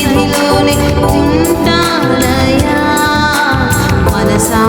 సన్నిధిలోనే తింటానయా మనసా